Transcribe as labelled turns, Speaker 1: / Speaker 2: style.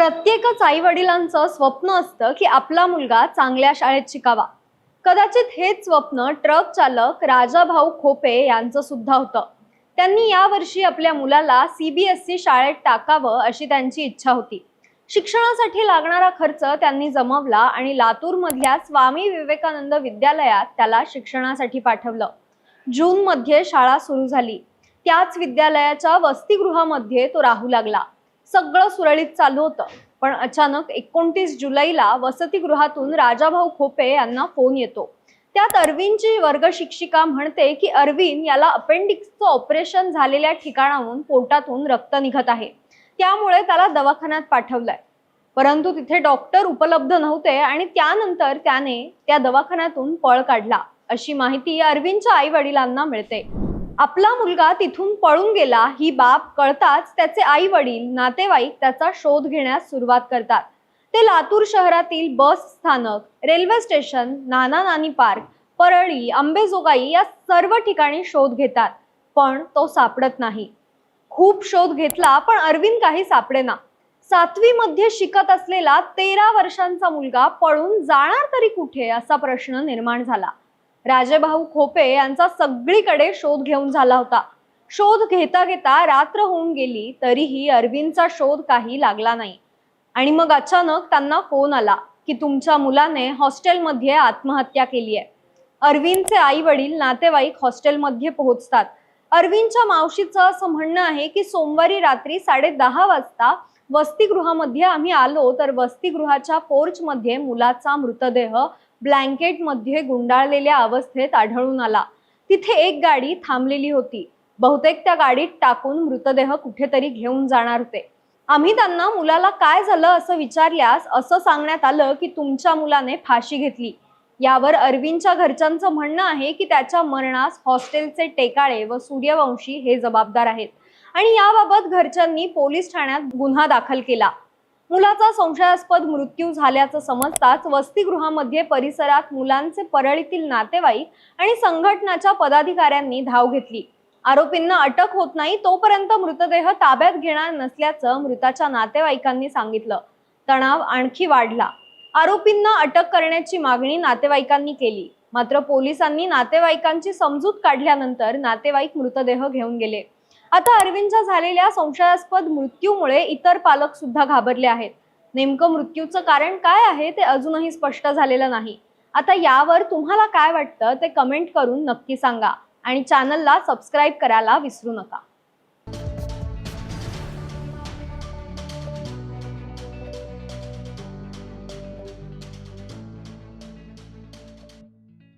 Speaker 1: प्रत्येकच आई वडिलांचं स्वप्न असतं की आपला मुलगा चांगल्या शाळेत शिकावा. कदाचित हेच स्वप्न ट्रक चालक राजाभाऊ खोपे यांचं सुद्धा होतं. त्यांनी यावर्षी आपल्या मुलाला सीबीएसई शाळेत टाकावं अशी त्यांची इच्छा होती. शिक्षणासाठी लागणारा खर्च त्यांनी जमवला आणि लातूरमधल्या स्वामी विवेकानंद विद्यालयात त्याला शिक्षणासाठी पाठवलं. जून मध्ये शाळा सुरू झाली. त्याच विद्यालयाच्या वसतिगृहामध्ये तो राहू लागला. सगळं सुरळीत चालू होतं. पण अचानक एकोणतीस जुलैला वसतिगृहातून राजाभाऊ खोपे यांना फोन येतो. त्यात अरविंदची वर्ग शिक्षिका म्हणते की अरविंद याला अपेंडिक्सचं ऑपरेशन झालेल्या ठिकाणाहून पोटातून रक्त निघत आहे. त्यामुळे त्याला दवाखान्यात पाठवलंय. परंतु तिथे डॉक्टर उपलब्ध नव्हते आणि त्यानंतर त्याने त्या दवाखान्यातून पळ काढला. अशी माहिती अरविंदच्या आई वडिलांना मिळते. आपला मुलगा तिथून पळून गेला ही बाब कळताच त्याचे आई वडील नातेवाईक त्याचा शोध घेण्यास सुरुवात करतात. ते लातूर शहरातील बस स्थानक railway station Nana Nani park Parli Ambejogai या सर्व ठिकाणी शोध घेतात पण तो सापडत नाही. खूप शोध घेतला पण अरविंद काही सापडेना सातवी मध्ये शिकत असलेला तेरा वर्षांचा मुलगा पळून जाणार तरी कुठे असा प्रश्न निर्माण झाला. राजेभाऊ खोपे यांचा सगळीकडे शोध घेऊन झाला होता. शोध घेता घेता रात्र होऊन गेली तरीही अरविंदचा शोध काही लागला नाही. आणि मग अचानक त्यांना फोन आला की तुमच्या मुलाने हॉस्टेलमध्ये आत्महत्या केली आहे. अरविंदचे आई वडील नातेवाईक हॉस्टेलमध्ये पोहोचतात. अरविंदच्या मावशीचं असं म्हणणं आहे की सोमवारी रात्री साडे दहा वाजता वसतिगृहामध्ये आम्ही आलो तर वसतिगृहाच्या पोर्चमध्ये मुलाचा मृतदेह ब्लँकेटमध्ये गुंडाळलेल्या अवस्थेत आढळून आला. तिथे एक गाडी थांबलेली होती. बहुतेक त्या गाडीत टाकून मृतदेह कुठेतरी घेऊन जाणार होते. आम्ही त्यांना मुलाला काय झालं असं विचारल्यास असं सांगण्यात आलं की तुमच्या मुलाने फाशी घेतली. यावर अरविंदच्या घरच्यांचं म्हणणं आहे की त्याच्या मरणास हॉस्टेलचे टेकाळे व सूर्यवंशी हे जबाबदार आहेत. आणि याबाबत घरच्यांनी पोलीस ठाण्यात गुन्हा दाखल केला. मुलाचा संशयास्पद मृत्यू झाल्याचं समजताच वसतिगृहामध्ये परिसरात मुलांचे परळीतील नातेवाईक आणि संघटनाच्या पदाधिकाऱ्यांनी धाव घेतली. आरोपींना अटक होत नाही तोपर्यंत मृतदेह ताब्यात घेणार नसल्याचं मृताच्या नातेवाईकांनी सांगितलं. तणाव आणखी वाढला. आरोपींना अटक करण्याची मागणी नातेवाईकांनी केली. मात्र पोलिसांनी नातेवाईकांची समजूत काढल्यानंतर नातेवाईक मृतदेह घेऊन गेले. आता अरविंदच्या झालेल्या संशयास्पद मृत्यूमुळे इतर पालक सुद्धा घाबरले आहेत. नेमकं मृत्यूचं कारण काय आहे ते अजूनही स्पष्ट झालेलं नाही. आता यावर तुम्हाला काय वाटतं ते कमेंट करून नक्की सांगा आणि चॅनलला सबस्क्राईब करायला विसरू नका.